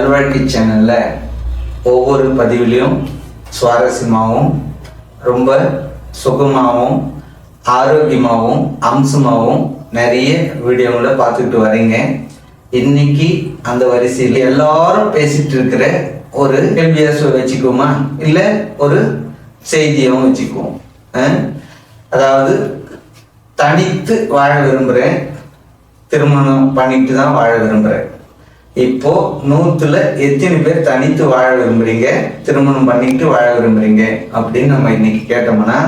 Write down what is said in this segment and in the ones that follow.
நல்வாழ்க்கை சேனலில் ஒவ்வொரு பதிவிலையும் சுவாரஸ்யமாகவும் ரொம்ப சுகமாகவும் ஆரோக்கியமாகவும் அம்சமாகவும் நிறைய வீடியோங்களை பார்த்துக்கிட்டு வரீங்க. இன்னைக்கு அந்த வரிசையில் எல்லாரும் பேசிட்டு இருக்கிற ஒரு கேள்வியாச வச்சுக்குவோமா? இல்லை ஒரு செய்தியாகவும் வச்சுக்குவோம். அதாவது தனித்து வாழ விரும்புகிறேன் திருமணம் பண்ணிட்டு தான் வாழ விரும்புகிறேன் இப்போ நூத்துல எத்தனை பேர் தனித்து வாழ விரும்புறீங்க? திருமணம் பண்ணிட்டு வாழ விரும்புறீங்க? அப்படின்னு நம்ம இன்னைக்கு கேட்டோம்னா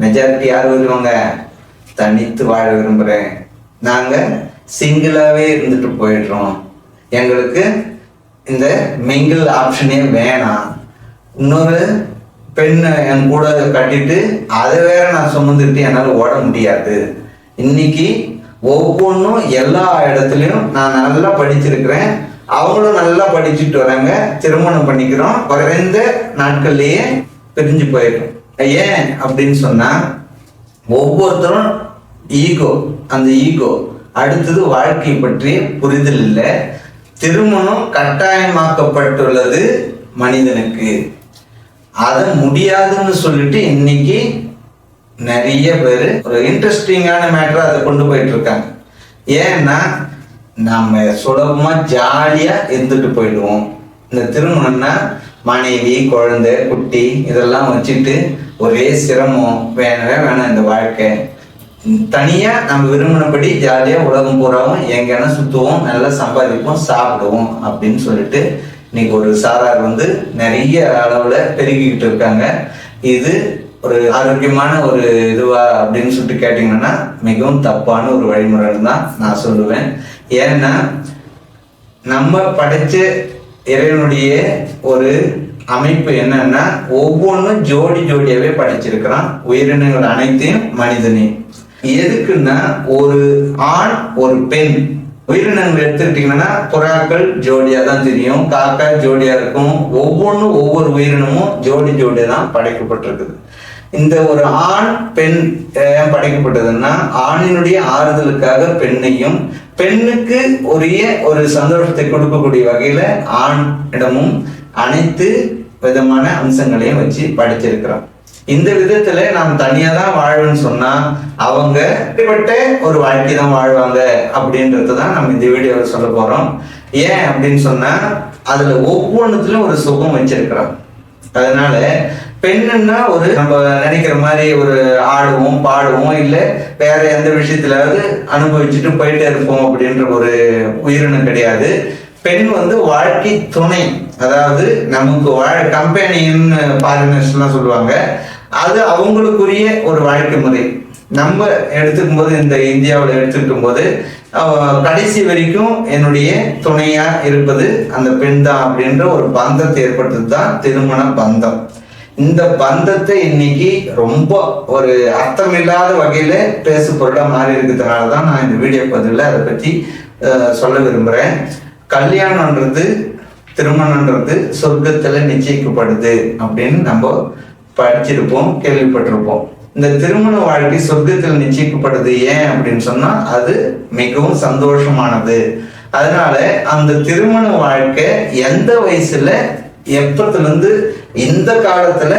மெஜாரிட்டி யார் வருவாங்க? தனித்து வாழ விரும்புறேன். நாங்க சிங்கிளாவே இருந்துட்டு போயிடுறோம். எங்களுக்கு இந்த மிங்கிள் ஆப்ஷனே வேணாம். இன்னொரு பெண்ணை என் கூட கட்டிட்டு அதை வேற நான் சுமந்துட்டு என்னால் ஓட முடியாது. இன்னைக்கு ஒவ்வொன்றும் எல்லா இடத்துலையும் நான் நல்லா படிச்சிருக்கிறேன். அவங்களும் நல்லா படிச்சுட்டு வராங்க. திருமணம் பண்ணிக்கிறோம். குறைந்த நாட்கள்லேயே பிரிஞ்சு போயிடும். ஏன் அப்படின்னு சொன்னால் ஒவ்வொருத்தரும் ஈகோ அந்த ஈகோ அடுத்தது வாழ்க்கை பற்றி புரிதல் இல்லை. திருமணம் கட்டாயமாக்கப்பட்டுள்ளது மனிதனுக்கு. அதை முடியாதுன்னு சொல்லிட்டு இன்னைக்கு நிறைய பேர் ஒரு இன்ட்ரெஸ்டிங்கான மேட்டரை அதை கொண்டு போயிட்டு இருக்காங்க ஏன்னா நம்ம சுலபமாக ஜாலியாக இருந்துட்டு போயிடுவோம். இந்த திருமணம்னா மனைவி குழந்தை குட்டி இதெல்லாம் வச்சுட்டு ஒரே சிரமம். வேணவே வேணாம் இந்த வாழ்க்கை. தனியாக நம்ம விரும்பினபடி ஜாலியாக உலகம் பூராவும் எங்கேனா சுற்றுவோம் நல்லா சம்பாதிப்போம் சாப்பிடுவோம் அப்படின்னு சொல்லிட்டு இன்னைக்கு ஒரு சாரார் வந்து நிறைய அளவில் பெருகிக்கிட்டு இருக்காங்க. இது ஒரு ஆரோக்கியமான ஒரு இதுவா அப்படின்னு சொல்லிட்டு கேட்டீங்கன்னா மிகவும் தப்பான ஒரு வழிமுறைன்னு தான் நான் சொல்லுவேன். ஏன்னா நம்ம படைச்ச இறைவனுடைய ஒரு அமைப்பு என்னன்னா ஒவ்வொன்றும் ஜோடி ஜோடியாவே படைச்சிருக்கிறான். உயிரினங்கள் அனைத்தையும் மனிதனையும் எதுக்குன்னா ஒரு ஆண் ஒரு பெண். உயிரினங்கள் எடுத்துக்கிட்டீங்கன்னா புறாக்கள் ஜோடியா தான் தெரியும். காக்கா ஜோடியா இருக்கும். ஒவ்வொன்றும் ஒவ்வொரு உயிரினமும் ஜோடி ஜோடியா தான் படைக்கப்பட்டிருக்குது. இந்த ஒரு ஆண் பெண் ஏன் படைக்கப்பட்டதுன்னா ஆணினுடைய ஆறுதலுக்காக பெண்ணையும் பெண்ணுக்கு உரிய ஒரு சந்தோஷத்தை கொடுக்கக்கூடிய வகையில ஆண் இடமும் அனைத்து விதமான அம்சங்களையும் வச்சு படைச்சிருக்கிறோம். இந்த விதத்துல நாம் தனியா தான் வாழ்வேன்னு சொன்னா அவங்க இப்படிப்பட்ட ஒரு வாழ்க்கை தான் வாழ்வாங்க அப்படின்றது தான் நம்ம இந்த வீடியோவில் சொல்ல போறோம். ஏன் அப்படின்னு சொன்னா அதுல ஒவ்வொன்றுத்துலயும் ஒரு சுகம் வச்சிருக்கிறோம். அதனால பெண்ணுன்னா ஒரு நம்ம நினைக்கிற மாதிரி ஒரு ஆடுவோம் பாடுவோம் இல்லை வேற எந்த விஷயத்திலாவது அனுபவிச்சுட்டு போயிட்டே இருப்போம் அப்படின்ற ஒரு உயிரினம் கிடையாது. பெண் வந்து வாழ்க்கை துணை. அதாவது நமக்கு வாழ கம்பெனின்னு ஃபாரினர்ஸ்லாம் சொல்லுவாங்க. அது அவங்களுக்குரிய ஒரு வாழ்க்கை முறை. நம்ம எடுத்துக்கும் போது இந்த இந்தியாவில் எடுத்துக்கும் போது கடைசி வரைக்கும் என்னுடைய துணையா இருப்பது அந்த பெண் தான் அப்படின்ற ஒரு பந்தத்தை ஏற்பட்டது தான் திருமண பந்தம். இந்த பந்தத்தை இன்னைக்கு ரொம்ப ஒரு அர்த்தமில்லாத வகையில பேசு பொருளா மாறி இருக்கிறதுனால தான் நான் இந்த வீடியோ பதிவில் அதை பற்றி சொல்ல விரும்புகிறேன் கல்யாணம்ன்றது திருமணம்ன்றது சொர்க்கத்தில் நிச்சயிக்கப்படுது அப்படின்னு நம்ம படிச்சிருப்போம் கேள்விப்பட்டிருப்போம். இந்த திருமண வாழ்க்கை சொர்க்கத்தில் நிச்சயிக்கப்படுது ஏன் அப்படின்னு சொன்னா அது மிகவும் சந்தோஷமானது. அதனால அந்த திருமண வாழ்க்கை எந்த வயசுல எப்பத்துல இருந்து இந்த காலத்துல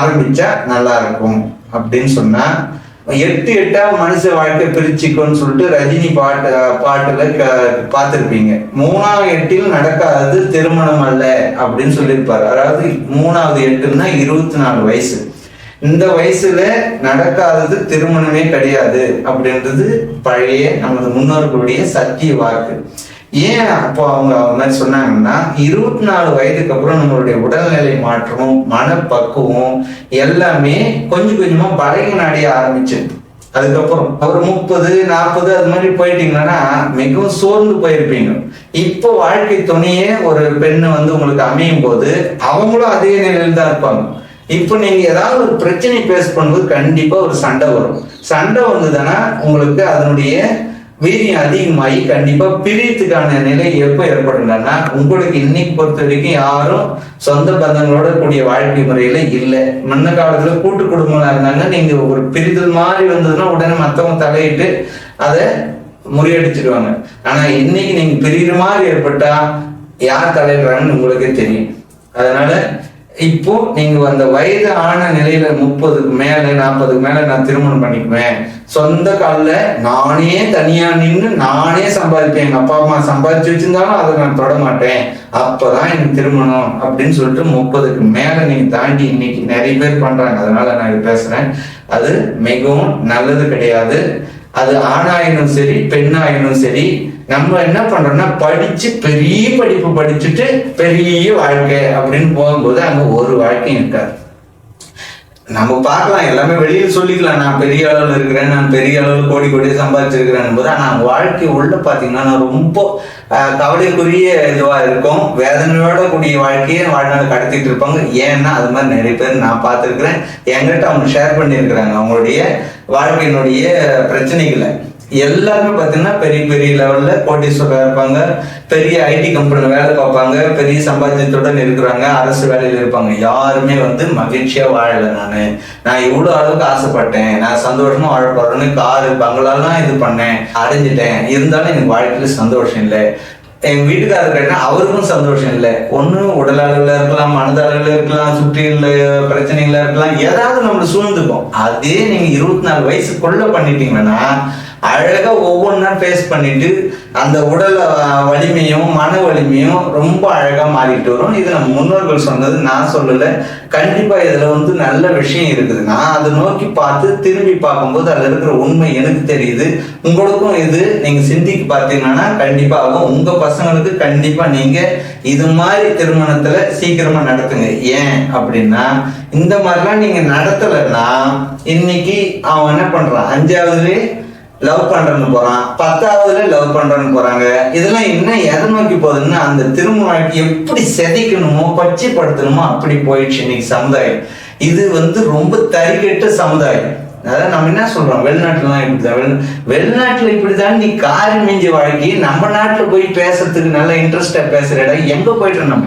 ஆரம்பிச்சா நல்லா இருக்கும் அப்படின்னு சொன்னா எட்டு எட்டா மனுஷ வாழ்க்கை பிரிச்சுக்கோன்னு சொல்லிட்டு ரஜினி பாட்டு பாட்டுல க- பார்த்திருப்பீங்க. மூணாவது எட்டில் நடக்காதது திருமணம் அல்ல அப்படின்னு சொல்லியிருப்பாரு. அதாவது மூணாவது எட்டுன்னா இருபத்தி நாலு வயசு. இந்த வயசுல நடக்காதது திருமணமே கிடையாது அப்படின்றது பழைய நமது முன்னோர்களுடைய சத்திய வாக்கு. ஏன் அப்போ அவங்க அவங்க மாதிரி சொன்னாங்கன்னா இருபத்தி நாலு வயதுக்கு அப்புறம் நம்மளுடைய உடல்நிலை மாற்றமும் மனப்பக்குவம் எல்லாமே கொஞ்சம் கொஞ்சமா பழகின அடைய ஆரம்பிச்சது அதுக்கப்புறம் ஒரு முப்பது நாற்பது அது மாதிரி போயிட்டீங்கன்னா மிகவும் சோர்ந்து போயிருப்பீங்க. இப்போ வாழ்க்கை துணையே ஒரு பெண்ணு வந்து உங்களுக்கு அமையும் போது அவங்களும் அதே நிலையில் தான் இருப்பாங்க. இப்போ நீங்க ஏதாவது ஒரு பிரச்சனை பேஸ் பண்ணும்போது கண்டிப்பா ஒரு சண்டை வரும். சண்டை வந்ததுன்னா உங்களுக்கு அதனுடைய வீரியம் அதிகமாகி கண்டிப்பா பிரியத்துக்கான நிலை எப்போ ஏற்படுங்கன்னா உங்களுக்கு இன்னைக்கு பொறுத்த வரைக்கும் யாரும் சொந்த பந்தங்களோட கூடிய வாழ்க்கை முறையில இல்லை. முன்ன காலத்துல கூட்டு குடும்பமா இருந்தாங்க நீங்க ஒரு பிரிதல் மாதிரி வந்ததுன்னா உடனே மத்தவங்க தலையிட்டு அதை முறியடிச்சிடுவாங்க ஆனா இன்னைக்கு நீங்க பிரிகிற மாதிரி ஏற்பட்டா யார் தலையிடுறாங்கன்னு உங்களுக்கே தெரியும். அதனால இப்போ நீங்க அந்த வயது ஆன நிலையில முப்பதுக்கு மேல நாற்பதுக்கு மேல நான் திருமணம் பண்ணிக்குவேன். சொந்த காலில் நானே தனியா நின்று நானே சம்பாதிப்பேன். எங்க அப்பா அம்மா சம்பாதிச்சு வச்சிருந்தாலும் அதை நான் தொட மாட்டேன். அப்பதான் எனக்கு திருமணம் அப்படின்னு சொல்லிட்டு முப்பதுக்கு மேல நீங்க தாண்டி இன்னைக்கு நிறைய பேர் பண்றாங்க. அதனால நான் இது பேசுறேன். அது மிகவும் நல்லது கிடையாது. அது ஆணாயினும் சரி பெண்ணாயினும் சரி நம்ம என்ன பண்றோம்னா படிச்சு பெரிய படிப்பு படிச்சுட்டு பெரிய வாழ்க்கை அப்படின்னு போகும்போது அங்க ஒரு வாழ்க்கையும் இருக்காது. நம்ம பார்க்கலாம் எல்லாமே வெளியில் சொல்லிக்கலாம். நான் பெரிய அளவில் இருக்கிறேன் நான் பெரிய அளவில் கோடி கோடி சம்பாதிச்சிருக்கிறேன் போது ஆனால் வாழ்க்கை உள்ள பார்த்தீங்கன்னா நான் ரொம்ப கவலைக்குரிய இதுவாக இருக்கும். வேதனையோட கூடிய வாழ்க்கையை வாழ்நாள் கடத்திட்டு இருப்பாங்க. ஏன்னா அது மாதிரி நிறைய பேர் நான் பார்த்துருக்குறேன். என்கிட்ட அவங்க ஷேர் பண்ணியிருக்கிறாங்க அவங்களுடைய வாழ்க்கையினுடைய பிரச்சனைகளை. எல்லாருமே பார்த்தீங்கன்னா பெரிய பெரிய லெவலில் கோட்டீஸ்வரராக இருப்பாங்க பெரிய ஐடி கம்பெனியில் வேலை பார்ப்பாங்க. பெரிய சம்பாத்தியத்துடன் இருக்கிறாங்க அரசு வேலையில் இருப்பாங்க. யாருமே வந்து மகிழ்ச்சியாக வாழலை நான். நான் இவ்வளோ அளவுக்கு ஆசைப்பட்டேன். நான் சந்தோஷமாக வாழ போறேன்னு காரு பங்களாலாம் இது பண்ணேன். அடைஞ்சிட்டேன். இருந்தாலும் எனக்கு வாழ்க்கையில் சந்தோஷம் இல்லை. என் வீட்டுக்காரர் கேட்டா அவருக்கும் சந்தோஷம் இல்லை. ஒன்றும் உடல் அளவில் இருக்கலாம் மனத அளவில் இருக்கலாம் சுற்றியில் பிரச்சனைகளா இருக்கலாம் ஏதாவது நம்மளை சூழ்ந்துக்கும். அதே நீங்க இருபத்தி நாலு வயசுக்குள்ள பண்ணிட்டீங்கன்னா அழகா ஒவ்வொன்றா ஃபேஸ் பண்ணிட்டு அந்த உடல் வலிமையும் மன வலிமையும் ரொம்ப அழகா மாறிட்டு வரும். இது நம்ம முன்னோர்கள் சொன்னது நான் சொல்லல. கண்டிப்பா இதுல வந்து நல்ல விஷயம் இருக்குது. நான் அதை நோக்கி பார்த்து திரும்பி பார்க்கும்போது அதுல இருக்கிற உண்மை எனக்கு தெரியுது. உங்களுக்கும் இது. நீங்க சிந்திக்கு பார்த்தீங்கன்னா கண்டிப்பா ஆகும். உங்க பசங்களுக்கு கண்டிப்பா நீங்க இது மாதிரி திருமணத்துல சீக்கிரமா நடத்துங்க. ஏன் அப்படின்னா இந்த மாதிரிலாம் நீங்க நடத்தலைன்னா இன்னைக்கு அவன் என்ன பண்றான்? அஞ்சாவதுலேயே லவ் பண்றேன்னு போறான். பத்தாவதுல லவ் பண்றேன்னு போறாங்க. இதெல்லாம் என்ன எதை நோக்கி போகுதுன்னா அந்த திருமண எப்படி செதைக்கணுமோ பச்சைப்படுத்தணுமோ அப்படி போயிடுச்சு இன்னைக்கு சமுதாயம். இது வந்து ரொம்ப தறிகெட்ட சமுதாயம். அதான் நம்ம என்ன சொல்றோம்? வெளிநாட்டுலாம் இப்படிதான் வெளிநாட்டுல இப்படிதான் நீ காரி மிஞ்சி வாழ்க்கை நம்ம நாட்டுல போய் பேசுறதுக்கு நல்ல இன்ட்ரெஸ்டா பேசுற இடம் எங்க போயிட்டு நம்ம?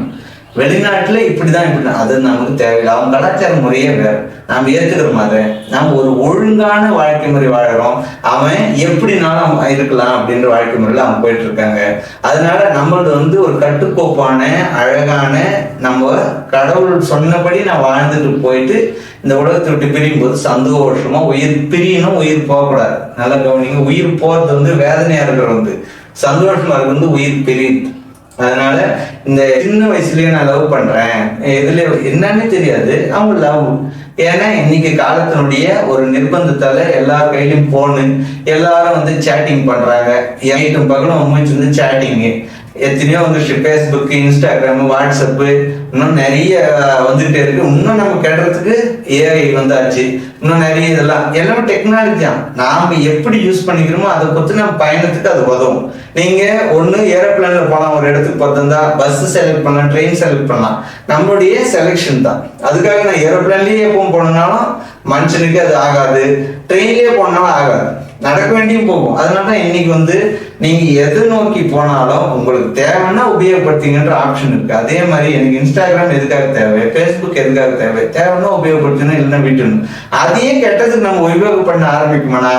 வெளிநாட்டில் இப்படி தான் இப்படி அது நமக்கு தேவையில்லை. அவங்க கலாச்சார முறையே வேறு. நாம் ஏற்றுக்கிற மாதிரி நாம் ஒரு ஒழுங்கான வாழ்க்கை முறை வாழறோம். அவன் எப்படினாலும் இருக்கலாம் அப்படின்ற வாழ்க்கை முறையில் அவங்க போயிட்டு இருக்காங்க. அதனால நம்மளது வந்து ஒரு கட்டுக்கோப்பான அழகான நம்ம கடவுள் சொன்னபடி நான் வாழ்ந்துட்டு போயிட்டு இந்த உலகத்தை விட்டு பிரியும் போது சந்தோஷமா உயிர் பிரியணும் உயிர் போகக்கூடாது. நல்லா கவனிங்க. உயிர் போறது வந்து வேதனையா இருக்கிறது வந்து. சந்தோஷமா இருக்கிறது வந்து உயிர் பிரியுது. அதனால இந்த சின்ன வயசுலயே நான் லவ் பண்றேன். இதுல என்னன்னு தெரியாது. அவங்க லவ் ஏன்னா இன்னைக்கு காலத்தினுடைய ஒரு நிர்பந்தத்தால எல்லார் கையிலும் போனு எல்லாரும் வந்து சேட்டிங் பண்றாங்க. நைட்டும் பகலும் உண்மைச்சு வந்து சேட்டிங்கு எத்தனையோ வந்துருச்சு ஃபேஸ்புக் இன்ஸ்டாகிராம் வாட்ஸ்அப்பு இன்னும் நிறைய வந்துகிட்டே இருக்கு. இன்னும் நம்ம கெடுறதுக்கு ஏஐ வந்தாச்சு. இன்னும் நிறைய இதெல்லாம். எல்லாமே டெக்னாலஜி தான். நாம எப்படி யூஸ் பண்ணிக்கிறோமோ அதை பொறுத்து நம்ம பயணத்துக்கு அது உதவும். நீங்க ஒன்று ஏரோப்ளேன்ல போகலாம் ஒரு இடத்துக்கு பார்த்திருந்தா பஸ் செலக்ட் பண்ணலாம் ட்ரெயின் செலக்ட் பண்ணலாம். நம்மளுடைய செலெக்ஷன் தான். அதுக்காக நான் ஏரோப்ளேன்லயே எப்பவும் போனனாலும் மனுஷனுக்கு அது ஆகாது. ட்ரெயின்லயே போனாலும் ஆகாது. நடக்க வேண்டியும் போகும். அதனால தான் இன்னைக்கு வந்து நீங்க எது நோக்கி போனாலும் உங்களுக்கு தேவைன்னா உபயோகப்படுத்திங்கன்ற ஆப்ஷன் இருக்கு. அதே மாதிரி எனக்கு இன்ஸ்டாகிராம் எதுக்காக தேவை? ஃபேஸ்புக் எதுக்காக தேவை? தேவைன்னா உபயோகப்படுத்தணும் இல்லைன்னா விட்டுணும் அதையே கெட்டதுக்கு நம்ம உபயோகம் பண்ண ஆரம்பிக்குமானா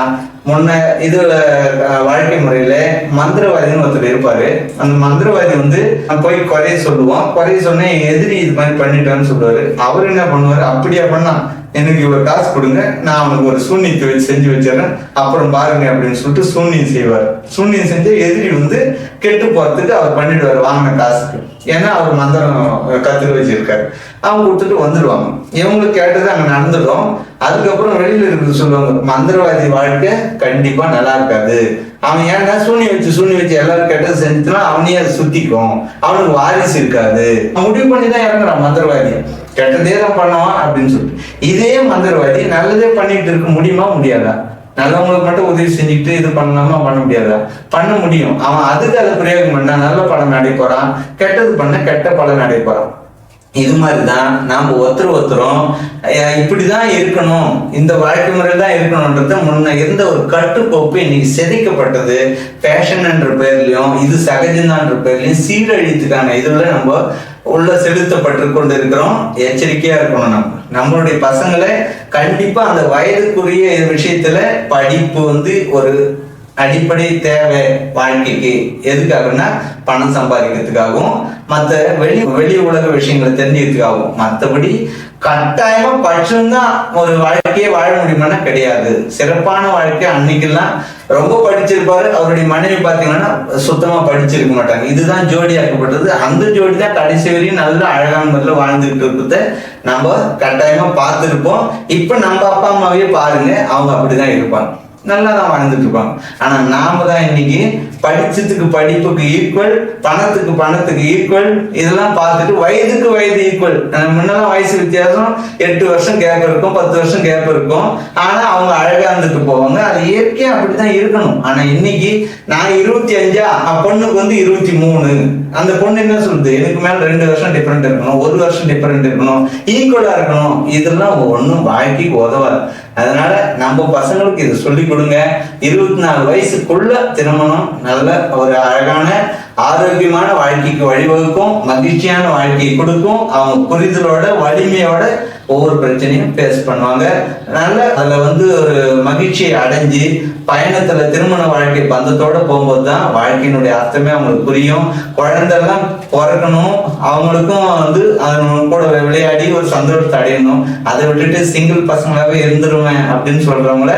முன்ன இது வாழ்க்கை முறையில மந்திரவாதின்னு ஒருத்தர் இருப்பாரு. அந்த மந்திரவாதி வந்து நான் போய் குறைய சொல்லுவோம். குறைய சொன்னே எதிரி இது மாதிரி பண்ணிட்டான்னு சொல்லுவாரு. அவர் என்ன பண்ணுவாரு? அப்படியா பண்ணா எனக்கு இவ்வளவு காசு கொடுங்க. நான் அவனுக்கு ஒரு சூன்யத்தை வச்சு செஞ்சு வச்சிடறேன். அப்புறம் பாருங்க அப்படின்னு சொல்லிட்டு சூன்யம் செய்வார். சூன்யம் செஞ்சு எதிரி வந்து கெட்டு போறதுக்கு அவர் பண்ணிடுவார் வாங்கின காசுக்கு. ஏன்னா அவர் மந்திரம் கத்துக்க வச்சிருக்காரு. அவங்க கொடுத்துட்டு வந்துடுவாங்க இவங்களுக்கு கேட்டது அங்க நடந்துடும். அதுக்கப்புறம் வெளியில இருக்கிறது சொல்லுவாங்க மந்திரவாதி வாழ்க்கை கண்டிப்பா நல்லா இருக்காது. அவன் ஏன்னா சூனி வச்சு சூனி வச்சு எல்லாரும் கெட்டது செஞ்சுனா அவனையே அதை சுத்திக்கும். அவனுக்கு வாரிசு இருக்காது. அவன் முடிவு பண்ணி தான் இறங்குறான் மந்திரவாதி. கெட்டதே தான் பண்ணுவான் அப்படின்னு சொல்லிட்டு. இதே மந்திரவாதி நல்லதே பண்ணிட்டு இருக்க முடியுமா? முடியாதா? நல்லவங்களுக்கு மட்டும் உதவி செஞ்சுக்கிட்டு இது பண்ணலாமா பண்ண முடியாதா? பண்ண முடியும். அவன் அதுக்கு அதை பிரயோகம் பண்ணா நல்ல பலன் அடைய போறான் கெட்டது பண்ண கெட்ட பலன் அடைய போறான். இது மாதிரி தான் நாம் ஒருத்தர் ஒருத்தரும் இப்படி தான் இருக்கணும். இந்த வாழ்க்கை முறையில் தான் இருக்கணுன்றது முன்ன இருந்த ஒரு கட்டுக்கோப்பு இன்னைக்கு செதைக்கப்பட்டது. ஃபேஷன்ன்ற பேர்லையும் இது சகஜம்தான்ற பேர்லையும் சீரழித்துக்கான இதில் நம்ம உள்ள செலுத்தப்பட்டு கொண்டு இருக்கிறோம் எச்சரிக்கையா இருக்கணும் நம்ம. நம்மளுடைய பசங்களை கண்டிப்பா அந்த வயதுக்குரிய விஷயத்துல படிப்பு வந்து ஒரு அடிப்படை தேவை வாழ்க்கைக்கு எதுக்காகன்னா பணம் சம்பாதிக்கிறதுக்காகவும் மற்ற வெளி வெளி உலக விஷயங்களை தெரிஞ்சுக்கிறதுக்காகவும். மற்றபடி கட்டாயமா படிச்சும்தான் ஒரு வாழ்க்கையை வாழ முடியுமானா கிடையாது. சிறப்பான வாழ்க்கை அன்னைக்கெல்லாம் ரொம்ப படிச்சிருப்பாரு. அவருடைய மனைவி பாத்தீங்கன்னா சுத்தமா படிச்சிருக்க மாட்டாங்க. இதுதான் ஜோடி ஆக்கப்பட்டது. அந்த ஜோடி தான் கடைசி வரையும் நல்ல அழகான முறையில் வாழ்ந்துட்டு இருக்கிறத நம்ம கட்டாயமா பார்த்துருப்போம். இப்ப நம்ம அப்பா அம்மாவே பாருங்க. அவங்க அப்படிதான் இருப்பாங்க. நல்லா தான் வாழ்ந்துட்டு இருப்பாங்க ஆனா நாம தான் இன்னைக்கு படிச்சதுக்கு படிப்புக்கு ஈக்குவல் பணத்துக்கு பணத்துக்கு ஈக்குவல் இதெல்லாம் பார்த்துட்டு வயதுக்கு வயது ஈக்குவல் முன்னெல்லாம் வயசு வித்தியாசம் எட்டு வருஷம் கேப் இருக்கும் பத்து வருஷம் கேப் இருக்கும். ஆனா அவங்க அழகா இருந்துட்டு போவாங்க. அது இயற்கையா அப்படித்தான் இருக்கணும். ஆனா இன்னைக்கு நான் இருபத்தி அஞ்சா பொண்ணுக்கு வந்து இருபத்தி மூணு. அந்த பொண்ணு என்ன சொல்லுது? எனக்கு மேல ரெண்டு வருஷம் டிஃபரெண்ட் இருக்கணும் ஒரு வருஷம் டிஃபரெண்ட் இருக்கணும் ஈக்குவலா இருக்கணும். இதெல்லாம் ஒன்றும் வாழ்க்கைக்கு உதவாது. அதனால நம்ம பசங்களுக்கு இது சொல்லி கொடுங்க. இருபத்தி நாலு வயசுக்குள்ள திருமணம் நல்ல ஒரு அழகான ஆரோக்கியமான வாழ்க்கைக்கு வழிவகுக்கும் மகிழ்ச்சியான வாழ்க்கையை கொடுக்கும். அவங்க புரிதலோட வலிமையோட ஒவ்வொரு பிரச்சனையும் ஃபேஸ் பண்ணுவாங்க. நல்ல அதில் வந்து ஒரு மகிழ்ச்சியை அடைஞ்சு பயணத்தில் திருமண வாழ்க்கை பந்தத்தோட போகும்போது தான் வாழ்க்கையினுடைய அர்த்தமே அவங்களுக்கு புரியும். குழந்தைலாம் பிறக்கணும். அவங்களுக்கும் வந்து அவங்க கூட விளையாடி ஒரு சந்தோஷத்தை அடையணும். அதை விட்டுட்டு சிங்கிள் பசங்களாகவே இருந்துருவேன் அப்படின்னு சொல்றவங்கள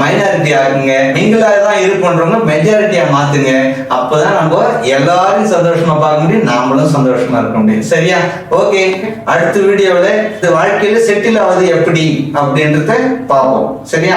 மைனாரிட்டி ஆகுங்க நீங்களா தான் இது பண்றவங்க மெஜாரிட்டியா மாத்துங்க. அப்பதான் நம்ம எல்லாரும் சந்தோஷமா பார்க்க முடியும். நாமளும் சந்தோஷமா இருக்க முடியும். சரியா? ஓகே. அடுத்த வீடியோவில் இந்த வாழ்க்கையில செட்டில் ஆகுது எப்படி அப்படின்றத பார்ப்போம். சரியா?